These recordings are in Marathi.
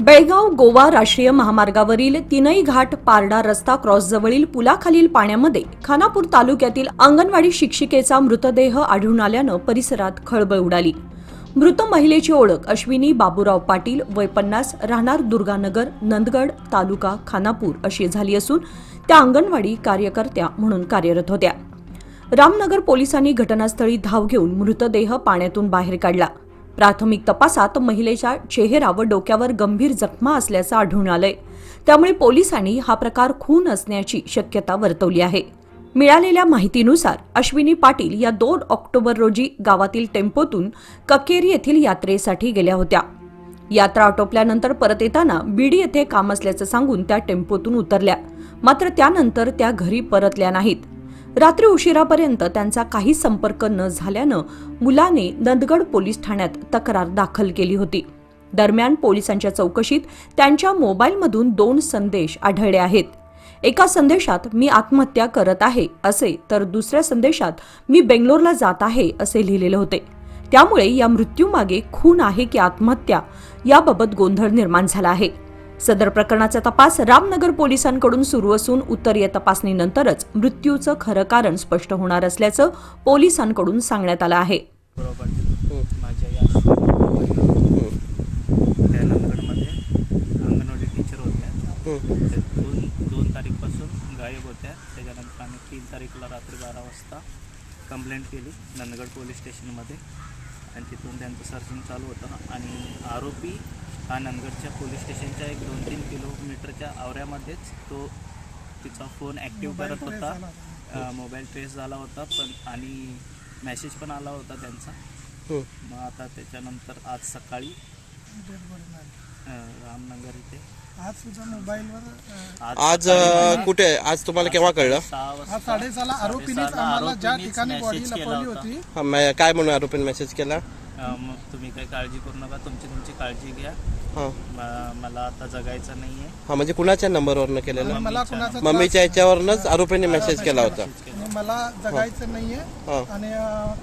बेळगाव गोवा राष्ट्रीय महामार्गावरील तीनई घाट पारडा रस्ता क्रॉसजवळील पुलाखालील पाण्यामध्ये खानापूर तालुक्यातील अंगणवाडी शिक्षिकेचा मृतदेह आढळून आल्यानं परिसरात खळबळ उडाली. मृत महिलेची ओळख अश्विनी बाबूराव पाटील वय पन्नास राहणार दुर्गानगर नंदगड तालुका खानापूर अशी झाली असून त्या अंगणवाडी कार्यकर्त्या म्हणून कार्यरत होत्या. रामनगर पोलिसांनी घटनास्थळी धाव घेऊन मृतदेह पाण्यातून बाहेर काढला. प्राथमिक तपासात महिलेच्या चेहरा व डोक्यावर गंभीर जखमा असल्याचं आढळून आलंय. त्यामुळे पोलिसांनी हा प्रकार खून असण्याची शक्यता वर्तवली आहे. मिळालेल्या माहितीनुसार अश्विनी पाटील या दोन ऑक्टोबर रोजी गावातील टेम्पोतून ककेरी येथील यात्रेसाठी गेल्या होत्या. यात्रा आटोपल्यानंतर परत येताना बीडी येथे काम असल्याचं सांगून त्या टेम्पोतून उतरल्या. मात्र त्यानंतर त्या घरी परतल्या नाहीत. रात्री उशिरापर्यंत त्यांचा काही संपर्क न झाल्यानं मुलाने नंदगड पोलीस ठाण्यात तक्रार दाखल केली होती. दरम्यान पोलिसांच्या चौकशीत त्यांच्या मोबाईलमधून दोन संदेश आढळले आहेत. एका संदेशात मी आत्महत्या करत आहे असे तर दुसऱ्या संदेशात मी बेंगलोरला जात आहे असे लिहिलेले होते. त्यामुळे या मृत्यूमागे खून आहे की आत्महत्या याबाबत गोंधळ निर्माण झाला आहे. सदर प्रकरणाचा तपास रामनगर पोलिसांकडून सुरू असून उत्तरीय तपासणीनंतरच मृत्यूचं खरं कारण स्पष्ट होणार असल्याचं पोलिसांकडून सांगण्यात आलं आहे. बरोबर. माझ्या या त्या नंदगडमध्ये अंगणवाडी टीचर होत्या. त्या दोन दोन तारीखपासून गायब होत्या. त्याच्यानंतर आम्ही तीन तारीखला रात्री बारा वाजता कंप्लेंट केली नंदगड पोलीस स्टेशनमध्ये आणि तिथून त्यांचं सर्चिंग चालू होतं. आणि आरोपी हा नंदगडच्या पोलीस स्टेशनच्या एक दोन तीन किलोमीटरच्या आवऱ्यामध्येच तो तिचा फोन ॲक्टिव्ह करत होता. मोबाईल ट्रेस झाला होता पण आणि मेसेज पण आला होता त्यांचा. मग आता त्याच्यानंतर आज सकाळी रामनगर इथे. आज सुद्धा मोबाईलवर अ, आज कुठे? आज तुम्हाला केव्हा कळलं? साडेसहाला आम्हाला ज्या ठिकाणी बॉडी लपवली होता. हा, काय म्हणून आरोपीने मेसेज केला? मग तुम्ही काही काळजी करू नका तुमची तुमची काळजी घ्या. हा. म- मला आता जगायचं नाहीये. हा म्हणजे कुणाच्या नंबरवरनं केलेलं? मला कुणाचा मम्मीच्या याच्यावरनच आरोपीने मेसेज केला होता. आणि मला जगायचं नाहीये. हा. आणि अ,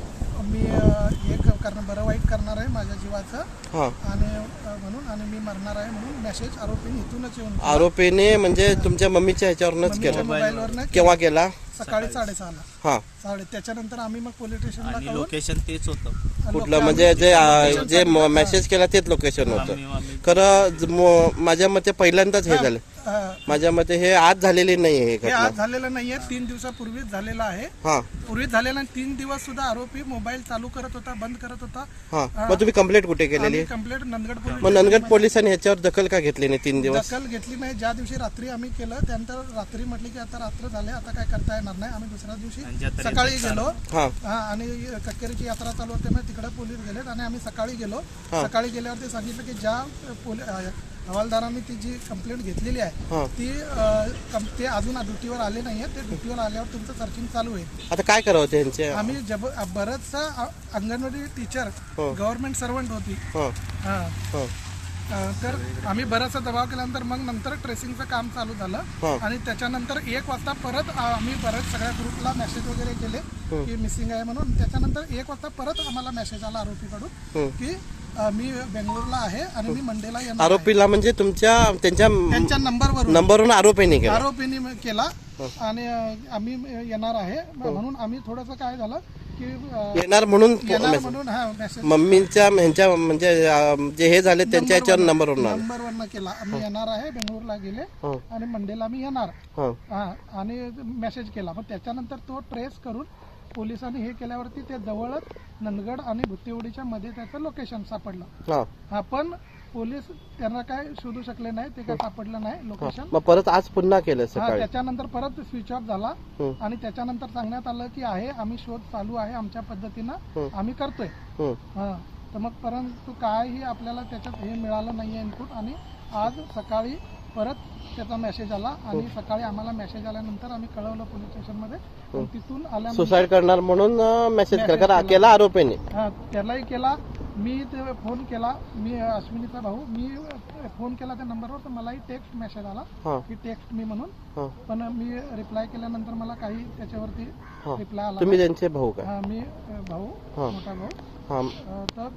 मी अ, हे क- करणं बरं वाईट करणार आहे माझ्या जीवाचं. हा. आणि अ, म्हणून आणि मी मरणार आहे म्हणून मेसेज आरोपीने इथूनच येऊन आरोपीने म्हणजे तुमच्या मम्मीच्या ह्याच्यावरनच मम्मीच्या केलं. मोबाईलवरनं केव्हा केला? सकाळी साडेसहाला. हा. साडे त्याच्यानंतर आम्ही मग पोलीस स्टेशनला आणि कळवून लोकेशन तेच होतं. कुठलं म्हणजे जे आ, जे मेसेज केला तेच लोकेशन होतं. आम्ही आम्ही. खरं ज- म- माझ्या मते पहिल्यांदाच हे झालं. अ, माझ्या मते हे आज झालेली नाही हे हे घटना. आज झालेलं नाहीये तीन दिवसापूर्वीच झालेलं आहे. हा. पूर्वीच झालेलं आणि तीन दिवस सुद्धा आरोपी मोबाईल चालू करत होता बंद करत होता. हा. मग तुम्ही कंप्लेंट कुठे केलेली? कंप्लेंट नंदगड पोलीस मग नंदगड पोलिसांनी ह्याच्यावर दखल का घेतली नाही तीन दिवस? दखल घेतली नाही. ज्या दिवशी रात्री आम्ही केलं त्यानंतर रात्री म्हटली की आता रात्र झाले आता काय करता येणार नाही. आम्ही दुसऱ्या आणि दिवशी सकाळी गेलो. हा. आणि कक्केरीची यात्रा चालू होते मग तिकडे पोलीस गेलेत आणि आम्ही सकाळी गेलो. सकाळी गेल्यावर ते सांगितलं की ज्या हवालदारांनी ती जी कंप्लेंट घेतलेली आहे हा. ती ते अजून ड्युटीवर आले नाहीये. ते ड्युटीवर आल्यावर तुमचं सर्चिंग चालू होईल आता काय करावं त्यांचे? आम्ही जब बरंचसा अंगणवाडी टीचर हो. गव्हर्नमेंट सर्वंट होती. हा. हा. हा. तर आम्ही बराचसा दबाव केल्यानंतर मग नंतर ट्रेसिंगचं काम चालू. झालं. आणि त्याच्यानंतर एक वाजता परत आम्ही परत सगळ्या ग्रुपला मेसेज वगैरे केले की मिसिंग आहे म्हणून. त्याच्यानंतर एक वाजता परत आम्हाला मेसेज आला आरोपीकडून की मी बेंगळूरला आहे आणि मी मंडेला येणार. आरोपीला म्हणजे तुमच्या त्यांच्या त्यांच्या नंबरवरून. नंबरवरून आरोपीने केला. आरोपीने केला आणि आम्ही येणार आहे. म्हणून आम्ही थोडंसं काय झालं की येणार म्हणून येणार म्हणून हा मेसेज मम्मीच्या ह्यांच्या म्हणजे अं, जे हे झाले त्यांच्या ह्याच्यावर नंबरवरून आला नंबरवरनं केला. आम्ही येणार आहे बेंगळूरला गेले हो. आणि मंडेला मी येणार. हा. हा आणि मेसेज केला. मग त्याच्यानंतर तो ट्रेस करून पोलिसांनी हे केल्यावरती ते जवळच नंदगड आणि भुत्तेवडीच्या मध्ये त्याचं लोकेशन सापडलं. हा. हा पण पोलीस त्यांना काय शोधू शकले नाही ते काय सापडलं नाही लोकेशन मग परत आज पुन्हा केलं हा सकाळी? त्याच्यानंतर परत स्विच ऑफ झाला. आणि त्याच्यानंतर सांगण्यात आलं की आहे आम्ही शोध चालू आहे आमच्या पद्धतीनं. आम्ही करतोय. हा. तर मग परंतु काहीही आपल्याला त्याच्यात हे मिळालं नाहीये इनपुट आणि आज सकाळी परत त्याचा मेसेज आला. आणि सकाळी आम्हाला मेसेज आल्यानंतर आम्ही कळवलं पोलीस स्टेशनमध्ये. आणि तिथून आल्यानंतर सुसाईड करणार म्हणून मेसेज केला. कारण केला. आरोपीने. हा, त्यालाही केला. मी ते फोन केला मी अश्विनीचा भाऊ मी फोन केला त्या नंबरवर तर मलाही टेक्स्ट मेसेज आला की टेक्स्ट मी म्हणून. पण मी रिप्लाय केल्यानंतर मला काही त्याच्यावरती. रिप्लाय आला तुम्ही त्यांचे भाऊ का? हा, मी अ, भाऊ हा. मोठा भाऊ. हा. अ, तर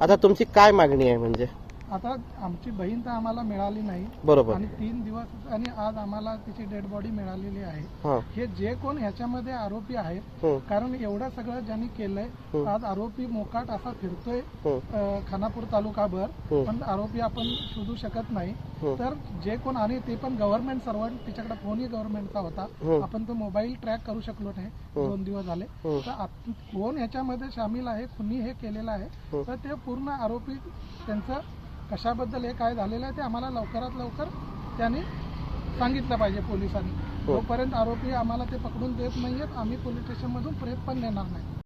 आता तुमची काय मागणी आहे म्हणजे? आता आमची बहीण तर आम्हाला मिळाली नाही बरोबर आणि तीन दिवस आणि आज आम्हाला तिची डेड बॉडी मिळालेली आहे हा जे कोण ह्याच्यामध्ये आरोपी आहेत. कारण एवढं सगळं ज्यांनी केलंय आज आरोपी मोकाट असा फिरतोय खानापूर तालुकाभर. पण आरोपी आपण शोधू शकत नाही. तर जे कोण आणि ते पण गव्हर्नमेंट सर्वंट तिच्याकडे फोनही गव्हर्नमेंटचा होता. आपण तो मोबाईल ट्रॅक करू शकलो नाही दोन दिवस झाले. तर कोण ह्याच्यामध्ये सामील आहे कुणी हे केलेलं आहे. तर ते पूर्ण आरोपी त्यांचं कशाबद्दल हे काय झालेलं आहे ते आम्हाला लवकरात लवकर त्यांनी सांगितलं पाहिजे पोलिसांनी हो. जोपर्यंत आरोपी आम्हाला ते पकडून देत नाहीयेत आम्ही पोलीस स्टेशनमधून प्रेत पण नेणार नाही